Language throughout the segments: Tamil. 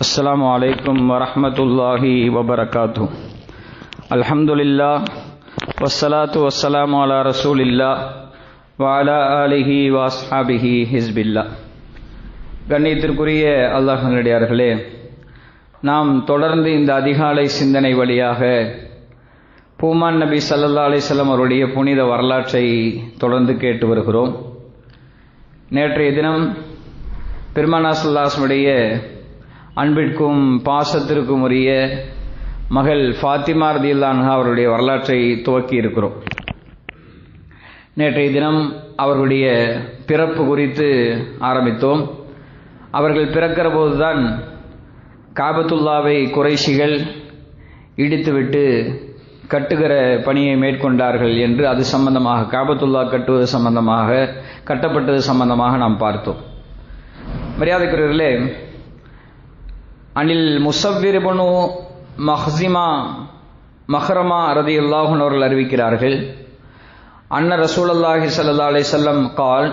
السلام عليكم ورحمة الله وبركاته الحمد لله والصلاة والسلام على رسول الله وعلى آله وأصحابه حزب الله கண்ணியத்திற்குரிய அல்லாஹனடியார்களே நாம் தொடர்ந்து இந்த அதிகாலை சிந்தனை வழியாக பூமான் நபி சல்லா அலிசல்லாம் அவருடைய புனித வரலாற்றை தொடர்ந்து கேட்டு வருகிறோம் நேற்றைய தினம் பெருமானாசுல்லாஸ்முடைய அன்பிற்கும் பாசத்திற்கும் உரிய மகள் ஃபாத்திமா ரதியுல்லான்ஹா அவருடைய வரலாற்றை துவக்கி இருக்கிறோம். நேற்றைய தினம் அவர்களுடைய பிறப்பு குறித்து ஆரம்பித்தோம். அவர்கள் பிறக்கிற போதுதான் காபத்துல்லாவை குறைஷிகள் இடித்துவிட்டு கட்டுகிற பணியை மேற்கொண்டார்கள் என்று அது சம்பந்தமாக காபத்துல்லா கட்டுவது சம்பந்தமாக கட்டப்பட்டது சம்பந்தமாக நாம் பார்த்தோம். மரியாதைக்குரியவர்களே அனில் முசவ்விருபனு மஹ்சிமா மஹ்ரமா ரதி அல்லாஹன் அவர்கள் அறிவிக்கிறார்கள். அன்ன ரசூலல்லாஹி சல்லா அலை செல்லம் கால்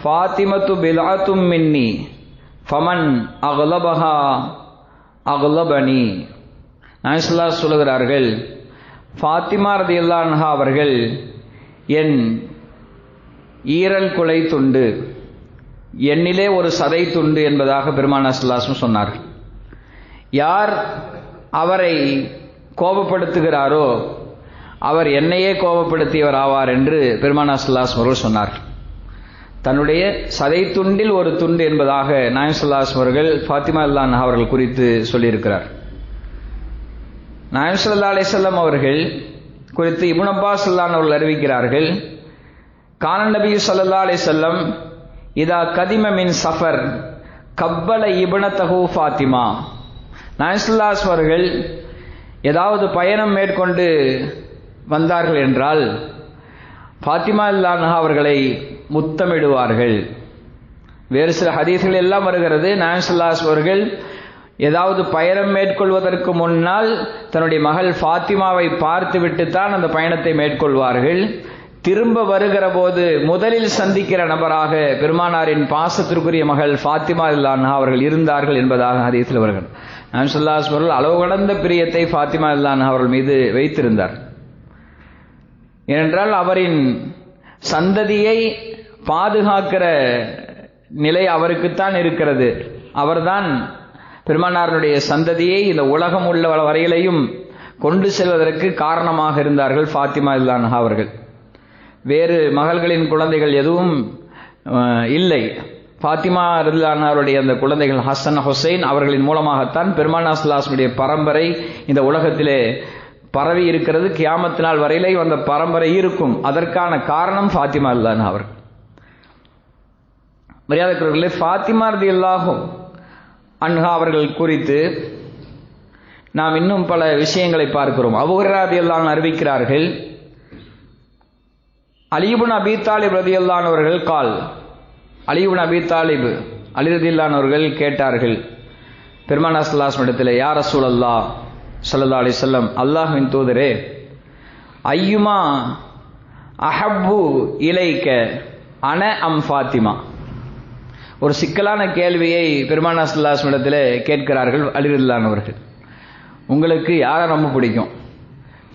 ஃபாத்திமத்து பிலாத்தும் மின்னி ஃபமன் அகலபஹா அகலபனி. நாயசுல்லா சொல்லுகிறார்கள் ஃபாத்திமா ரதி அல்லான்ஹா அவர்கள் என் ஈரல் குலை துண்டு என்னிலே ஒரு சதை துண்டு என்பதாக பெருமானா சுல்லாசம் சொன்னார் யார் அவரை கோபப்படுத்துகிறாரோ அவர் என்னையே கோபப்படுத்தியவர் ஆவார் என்று பெருமானா சுல்லாஸ் அவர்கள் சொன்னார் தன்னுடைய சதை துண்டில் ஒரு துண்டு என்பதாக நாயம் சுல்லாஸ் அவர்கள் ஃபாத்திமா அல்லான் அவர்கள் குறித்து சொல்லியிருக்கிறார். நாயம் சல்லா அலிசல்லாம் அவர்கள் குறித்து இபுன் அப்பாஸ் அல்லான் அவர்கள் அறிவிக்கிறார்கள் கானன் நபி சல்லா அலிசல்லம் இதா கதிம மின் சஃபர் கப்பல இபனத்தகு ஃபாத்திமா. நாயசுல்லாஸ் அவர்கள் ஏதாவது பயணம் மேற்கொண்டு வந்தார்கள் என்றால் ஃபாத்திமா இல்லான்ஹா அவர்களை முத்தமிடுவார்கள். வேறு சில ஹதீஸ்கள் எல்லாம் வருகிறது. நாயசுல்லாஸ் அவர்கள் ஏதாவது பயணம் மேற்கொள்வதற்கு முன்னால் தன்னுடைய மகள் ஃபாத்திமாவை பார்த்துவிட்டு தான் அந்த பயணத்தை மேற்கொள்வார்கள். திரும்ப வருகிற போது முதலில் சந்திக்கிற நபராக பெருமானாரின் பாசத்திற்குரிய மகள் ஃபாத்திமா இல்லான்ஹா அவர்கள் இருந்தார்கள் என்பதாக ஹதீஸில் வருகிறது. நான் அவர்கள் அளவு கடந்த பிரியத்தை ஃபாத்திமா இல்லான்ஹா அவர்கள் மீது வைத்திருந்தார். ஏனென்றால் அவரின் சந்ததியை பாதுகாக்கிற நிலை அவருக்குத்தான் இருக்கிறது. அவர்தான் பெருமானாரனுடைய சந்ததியை இந்த உலகம் உள்ள வரையிலையும் கொண்டு செல்வதற்கு காரணமாக இருந்தார்கள் ஃபாத்திமா இல்லான்ஹா அவர்கள். வேறு மகள்களின் குழந்தைகள் எதுவும் இல்லை. ஃபாத்திமா ரதுல்லானாருடைய அந்த குழந்தைகள் ஹசன் ஹுசைன் அவர்களின் மூலமாகத்தான் பெருமானா சுல்லாஸ்முடைய பரம்பரை இந்த உலகத்திலே பரவி இருக்கிறது. கியாமத்து நாள் வரையிலே அந்த பரம்பரை இருக்கும். அதற்கான காரணம் ஃபாத்திமா இல்லான் அவர்கள். மரியாதைக்குரியவர்களே ஃபாத்திமா ரதி அல்லாஹும் அன்ஹா அவர்கள் குறித்து நாம் இன்னும் பல விஷயங்களை பார்க்கிறோம். அபுஹராதி எல்லாம் அறிவிக்கிறார்கள் அலிபுன் அபி தாலிப் ரதியல்லானவர்கள் கால். அலிபுன் அபி தாலிப் அலிரதில்லானவர்கள் கேட்டார்கள் பெருமானா சல்லாஸ் இடத்துல யார் அசூல் அல்லா சல்லா அலி சொல்லம் அல்லாஹின் தூதரே ஐயுமா அஹப்பு இலைக்க அன அம் ஃபாத்திமா? ஒரு சிக்கலான கேள்வியை பெருமானா சல்லாஸ் இடத்துல கேட்கிறார்கள் அலிரதில்லானவர்கள் உங்களுக்கு யாரை ரொம்ப பிடிக்கும்?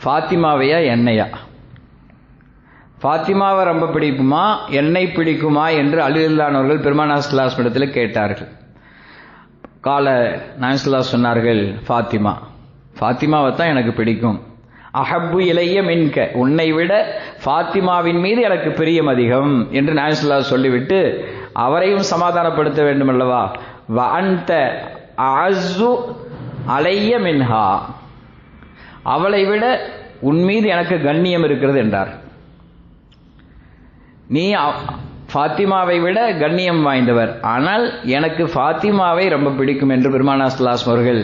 ஃபாத்திமாவையா என்னையா? ஃபாத்திமாவை ரொம்ப பிடிக்குமா? என்னை பிடிக்குமா? என்று அலில்லானவர்கள் பெருமானாஸ்லாஸ் இடத்தில் கேட்டார்கள். கால நாயசுல்லா சொன்னார்கள் ஃபாத்திமா ஃபாத்திமாவை தான் எனக்கு பிடிக்கும். அஹப்பு இளைய மின்க உன்னை விட ஃபாத்திமாவின் மீது எனக்கு பிரியம் அதிகம் என்று நாயசுல்லா சொல்லிவிட்டு அவரையும் சமாதானப்படுத்த வேண்டும் அல்லவா வந்த அசு அலைய மின்ஹா அவளை விட உன் மீது எனக்கு கண்ணியம் இருக்கிறது என்றார். நீ ஃபாத்திமாவை விட கண்ணியம் வாய்ந்தவர். ஆனால் எனக்கு ஃபாத்திமாவை ரொம்ப பிடிக்கும் என்று பெருமானா சுல்லாஸ் அவர்கள்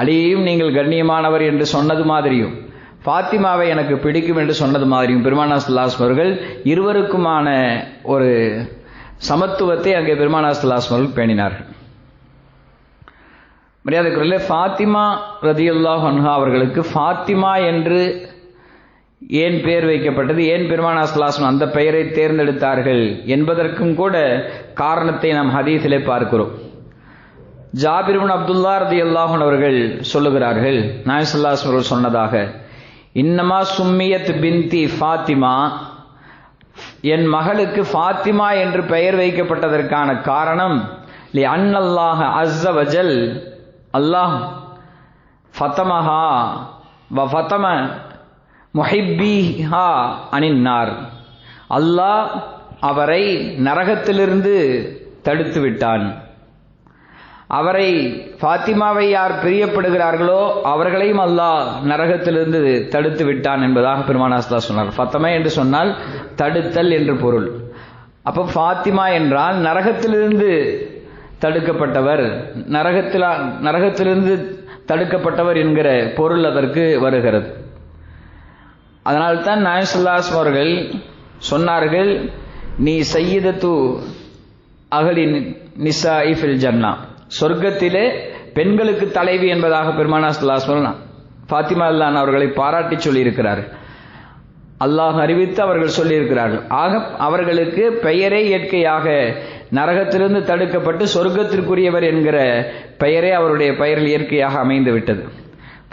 அலியையும் நீங்கள் கண்ணியமானவர் என்று சொன்னது மாதிரியும் ஃபாத்திமாவை எனக்கு பிடிக்கும் என்று சொன்னது மாதிரியும் பெருமானா சுல்லாஸ் அவர்கள் இருவருக்குமான ஒரு சமத்துவத்தை அங்கே பெருமானா சுல்லாஸ் அவர்கள் பேணினார்கள். மரியாதைக்குரிய ஃபாத்திமா ரதியுல்லாஹ் ஹன்ஹா அவர்களுக்கு ஃபாத்திமா என்று ஏன் பெயர் வைக்கப்பட்டது? ஏன் பெருமானா சல்லாஸ்லம் அந்த பெயரை தேர்ந்தெடுத்தார்கள் என்பதற்கும் கூட காரணத்தை நாம் ஹதீஸிலே பார்க்கிறோம். ஜாபிர்பின் அப்துல்லா ரதி அல்லாஹன் அவர்கள் சொல்லுகிறார்கள் நாயசல்லாஸ் அவர்கள் சொன்னதாக இன்னமா சும்மியத் பின்தி ஃபாத்திமா. என் மகளுக்கு ஃபாத்திமா என்று பெயர் வைக்கப்பட்டதற்கான காரணம் லி அன்னல்லாஹ அஸ்ஸ வஜல். அல்லாஹ் ஃபத்தமஹா. வ ஃபத்தம. முஹிப்பிஹா அணின்னார் அல்லாஹ் அவரை நரகத்திலிருந்து தடுத்து விட்டான். அவரை ஃபாத்திமாவை யார் பிரியப்படுகிறார்களோ அவர்களையும் அல்லாஹ் நரகத்திலிருந்து தடுத்து விட்டான் என்பதாக பெருமானாஸ்தா சொன்னார். ஃபத்தமா என்று சொன்னால் தடுத்தல் என்று பொருள். அப்போ ஃபாத்திமா என்றால் நரகத்திலிருந்து தடுக்கப்பட்டவர். நரகத்தில் நரகத்திலிருந்து தடுக்கப்பட்டவர் என்கிற பொருள் அதற்கு வருகிறது. அதனால் தான் நாயசுல்லாஸ் அவர்கள் சொன்னார்கள் நீ சையீதத்து அகலின் நிசா இஃபில் ஜன்னா. சொர்க்கத்திலே பெண்களுக்கு தலைவி என்பதாக பெருமானா சுல்லாஸ் ஃபாத்திமா அல்லான் அவர்களை பாராட்டி சொல்லியிருக்கிறார் அல்லாஹ் அறிவித்து அவர்கள் சொல்லியிருக்கிறார்கள். ஆக அவர்களுக்கு பெயரே இயற்கையாக நரகத்திலிருந்து தடுக்கப்பட்டு சொர்க்கத்திற்குரியவர் என்கிற பெயரே அவருடைய பெயரில் இயற்கையாக அமைந்து விட்டது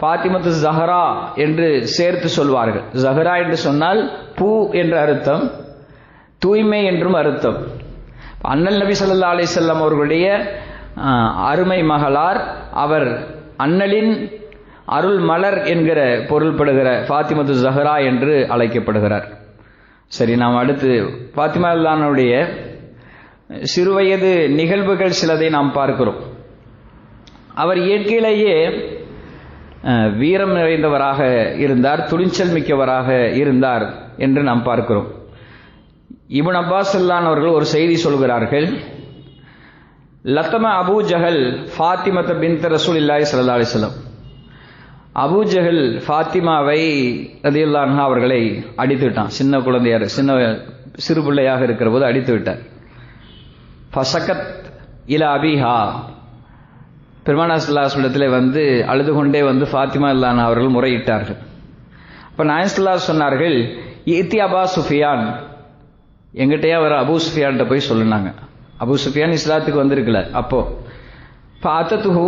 பாத்திமத்து ஜஹரா என்று சேர்த்து சொல்வார்கள். ஜஹரா என்று சொன்னால் பூ என்ற அர்த்தம் தூய்மை என்றும் அர்த்தம். அண்ணல் நபி சல்லா அலி செல்லம் அவர்களுடைய அருமை மகளார் அவர் அண்ணலின் அருள் மலர் என்கிற பொருள்படுகிற ஃபாத்திமத்து ஜஹரா என்று அழைக்கப்படுகிறார். சரி நாம் அடுத்து ஃபாத்திமா அல்லானுடைய சிறுவயது நிகழ்வுகள் சிலதை நாம் பார்க்கிறோம். அவர் இயற்கையிலேயே வீரம் நிறைந்தவராக இருந்தார் துணிச்சல் மிக்கவராக இருந்தார் என்று நாம் பார்க்கிறோம். இபுன் அப்பாஸ் அல்லான் அவர்கள் ஒரு செய்தி சொல்கிறார்கள். லத்தம அபு ஜஹல் ஃபாத்திமத்த பின் ரசூல் இல்லாய் சல்லா அலிஸ்லம் அபு ஜஹல் ஃபாத்திமாவை ரதியுல்லான்ஹா அவர்களை அடித்து விட்டான். சின்ன குழந்தையார் சின்ன சிறு பிள்ளையாக இருக்கிற போது அடித்து விட்டார். ஃபசகத் இல அபிஹா. பெருமானா சுல்லாஸ்மிடத்தில் வந்து அழுது கொண்டே வந்து ஃபாத்திமா இல்லான் அவர்கள் முறையிட்டார்கள். அப்போ நாயன்சுல்லா சொன்னார்கள் ஈத்தி அபா சுஃபியான். எங்கிட்டயே அவர் அபு சுஃபியான்கிட்ட போய் சொல்லினாங்க. அபு சுஃபியான் இஸ்லாத்துக்கு வந்திருக்கல. அப்போ பார்த்தத்துஹு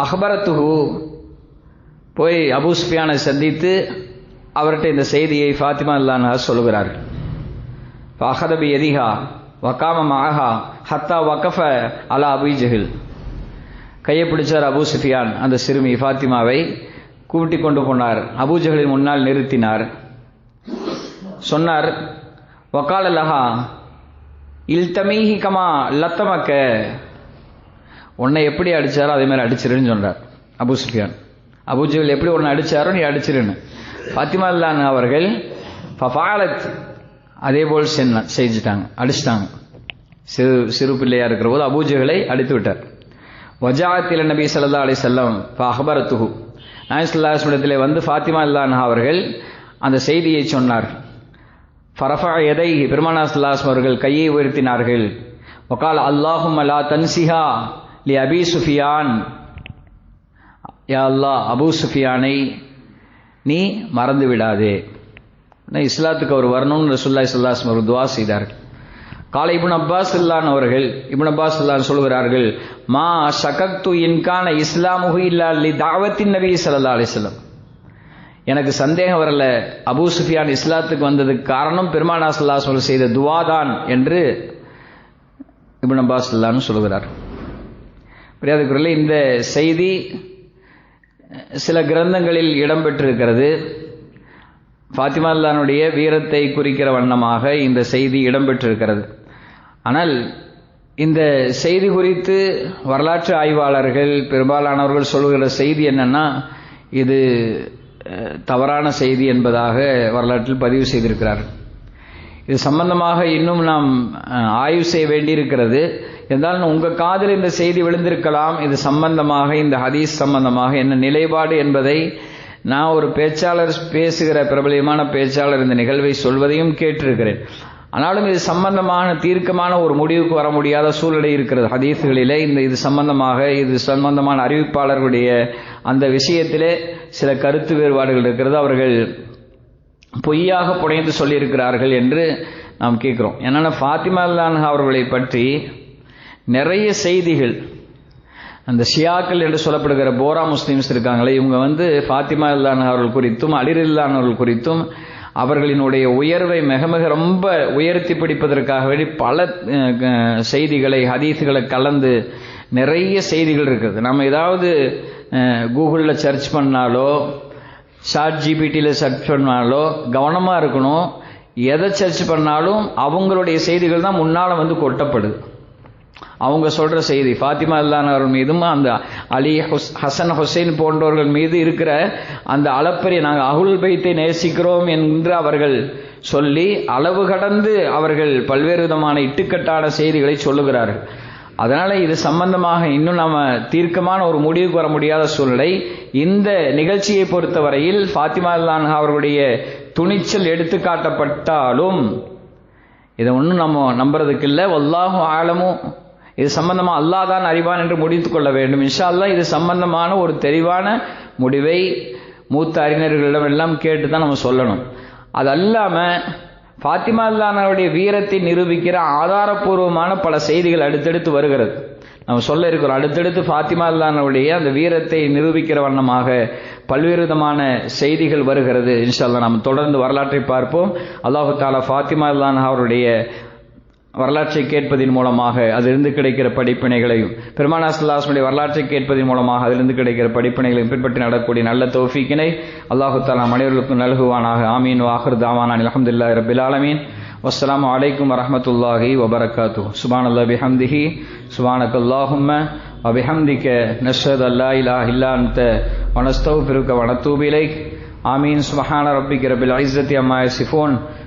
அஹபரத்துஹு. போய் அபு சுஃபியானை சந்தித்து அவர்கிட்ட இந்த செய்தியை ஃபாத்திமா இல்லானா சொல்லுகிறார்கள். அஹதபி எதிஹா வக்காம மகா ஹத்தா வக்கஃப அலா அபு ஜஹில். கையை பிடிச்சார் அபு சுஃபியான் அந்த சிறுமி ஃபாத்திமாவை கூட்டி கொண்டு போனார். அபூஜகளின் முன்னால் நிறுத்தினார். சொன்னார் வக்கால லஹா இல்தமீஹி கமா லத்தமக்க. உன்னை எப்படி அடிச்சாரோ அதே மாதிரி அடிச்சிருன்னு சொன்னார் அபு சுஃபியான். அபூஜகள் எப்படி உன்னை அடிச்சாரோ நீ அடிச்சிருன்னு. ஃபாத்திமா அல்லான் அவர்கள் ஃபஃபாலத் அதே போல் சென்ன செஞ்சுட்டாங்க அடிச்சிட்டாங்க. சிறு சிறு பிள்ளையா இருக்கிற போது அபூஜகளை அடித்து விட்டார். வஜாத்தில் நபி சல்லா அலி செல்லம் அஹபரத்துஹு நாயசுல்லாஸ்மிடத்தில் வந்து ஃபாத்திமா இல்லான் அவர்கள் அந்த செய்தியை சொன்னார். ஃபரஃபா எதை பெருமானா சுல்லாஸ் அவர்கள் கையை உயர்த்தினார்கள். ஒகால் அல்லாஹும் அல்லா தன்சிஹா லி அபி சுஃபியான். யா அல்லாஹ் அபு சுஃபியானை நீ மறந்து விடாதே இஸ்லாத்துக்கு அவர் வரணும்னு ரசுல்லாய் சுல்லாஸ் ஒரு துவா செய்தார்கள். காலை இபுன் அப்பாஸ் இல்லான் அவர்கள் இபுன் அப்பாஸ் இல்லான் சொல்கிறார்கள் மா சகத்து இன்கான இஸ்லாமுகு இல்லா லி தாவத்தின் நபி சல்லா அலிஸ்லம் எனக்கு சந்தேகம் வரல. அபூ சுஃபியான் இஸ்லாத்துக்கு வந்ததுக்கு காரணம் பெருமானா சல்லா சொல் செய்த துவாதான் என்று இபுன் அப்பாஸ் இல்லான்னு சொல்கிறார். பிரியாதுக்குரிய இந்த செய்தி சில கிரந்தங்களில் இடம்பெற்றிருக்கிறது. ஃபாத்திமா அல்லானுடைய வீரத்தை குறிக்கிற வண்ணமாக இந்த செய்தி இடம்பெற்றிருக்கிறது. ஆனால் இந்த செய்தி குறித்து வரலாற்று ஆய்வாளர்கள் பெரும்பாலானவர்கள் சொல்லுகிற செய்தி என்னன்னா இது தவறான செய்தி என்பதாக வரலாற்றில் பதிவு செய்திருக்கிறார்கள். இது சம்பந்தமாக இன்னும் நாம் ஆய்வு செய்ய வேண்டியிருக்கிறது. இருந்தாலும் உங்கள் காதில் இந்த செய்தி விழுந்திருக்கலாம். இது சம்பந்தமாக இந்த ஹதீஸ் சம்பந்தமாக என்ன நிலைப்பாடு என்பதை நான் ஒரு பேச்சாளர் பேசுகிற பிரபலியமான பேச்சாளர் இந்த நிகழ்வை சொல்வதையும் கேட்டிருக்கிறேன். ஆனாலும் இது சம்பந்தமான தீர்க்கமான ஒரு முடிவுக்கு வர முடியாத சூழ்நிலை இருக்கிறது. ஹதீஸுகளிலே இந்த இது சம்பந்தமாக இது சம்பந்தமான அறிவிப்பாளர்களுடைய அந்த விஷயத்திலே சில கருத்து வேறுபாடுகள் இருக்கிறது. அவர்கள் பொய்யாக புனைந்து சொல்லியிருக்கிறார்கள் என்று நாம் கேட்குறோம். என்னென்னா ஃபாத்திமா அல்லான் அவர்களை பற்றி நிறைய செய்திகள் அந்த ஷியாக்கள் என்று சொல்லப்படுகிற போரா முஸ்லீம்ஸ் இருக்காங்களே இவங்க வந்து ஃபாத்திமா இல்லான் அவர்கள் குறித்தும் அலிரில்லான் அவர்கள் குறித்தும் அவர்களினுடைய உயர்வை மிக மிக ரொம்ப உயர்த்தி பிடிப்பதற்காக வேண்டி பல செய்திகளை ஹதீஸ்களை கலந்து நிறைய செய்திகள் இருக்குது. நம்ம ஏதாவது கூகுளில் சர்ச் பண்ணாலோ சாட் ஜிபிடியில் சர்ச் பண்ணாலோ கவனமாக இருக்கணும். எதை சர்ச் பண்ணாலும் அவங்களுடைய செய்திகள் தான் முன்னால் வந்து கொட்டப்படுது. அவங்க சொல்ற செய்தி ஃபாத்திமா அல்லானவர் மீதும் அந்த அலி ஹுஸ் ஹசன் ஹுசைன் போன்றவர்கள் மீது இருக்கிற அந்த அளப்பரிய நாங்கள் அகுல் பைத்தை நேசிக்கிறோம் என்று அவர்கள் சொல்லி அளவு கடந்து அவர்கள் பல்வேறு விதமான இட்டுக்கட்டான செய்திகளை சொல்லுகிறார்கள். அதனால இது சம்பந்தமாக இன்னும் நாம தீர்க்கமான ஒரு முடிவுக்கு வர முடியாத சூழ்நிலை. இந்த நிகழ்ச்சியை பொறுத்தவரையில் ஃபாத்திமா அல்லான் அவர்களுடைய துணிச்சல் எடுத்து காட்டப்பட்டாலும் இதை ஒன்றும் நம்ம நம்புறதுக்கு இல்லை. ஒல்லாகும் ஆழமும் இது சம்பந்தமா அல்லாஹ் தான் அறிவான் என்று முடித்து கொள்ள வேண்டும். இன்ஷா அல்லாஹ் இது சம்பந்தமான ஒரு தெளிவான முடிவை மூத்த அறிஞர்களிடம் எல்லாம் கேட்டு தான் நம்ம சொல்லணும். அது அல்லாமல் ஃபாத்திமா அல்லானாவுடைய வீரத்தை நிரூபிக்கிற ஆதாரபூர்வமான பல செய்திகள் அடுத்தடுத்து வருகிறது. நம்ம சொல்ல இருக்கிறோம். அடுத்தடுத்து ஃபாத்திமா அல்லானாவுடைய அந்த வீரத்தை நிரூபிக்கிற வண்ணமாக பல்வேறு விதமான செய்திகள் வருகிறது. இன்ஷால்லா நம்ம தொடர்ந்து வரலாற்றை பார்ப்போம். அல்லாஹு தாலா ஃபாத்திமா அல்லான் அவருடைய வரலாற்றை கேட்பதின் மூலமாக அதிலிருந்து கிடைக்கிற படிப்பினைகளையும் பெருமானா சல்லாஸ்மனுடைய வரலாற்றை கேட்பதன் மூலமாக அதிலிருந்து கிடைக்கிற படிப்பினைகளையும் பின்பற்றி நடக்கக்கூடிய நல்ல தௌஃபீக்கினை அல்லாஹு தாலா மனிதர்களுக்கு நல்குவானாக ஆமீன் வாஹர் தாவானான் அலமதுல்லா ரபில் ஆலமீன் والسلام عليكم ورحمة الله وبركاته سبحان الله بحمده سبحانك اللهم وبحمدك نشهد أن لا إله إلا أنت ونستغفرك ونتوب إليك آمين سبحان ربك رب العزة عما يصفون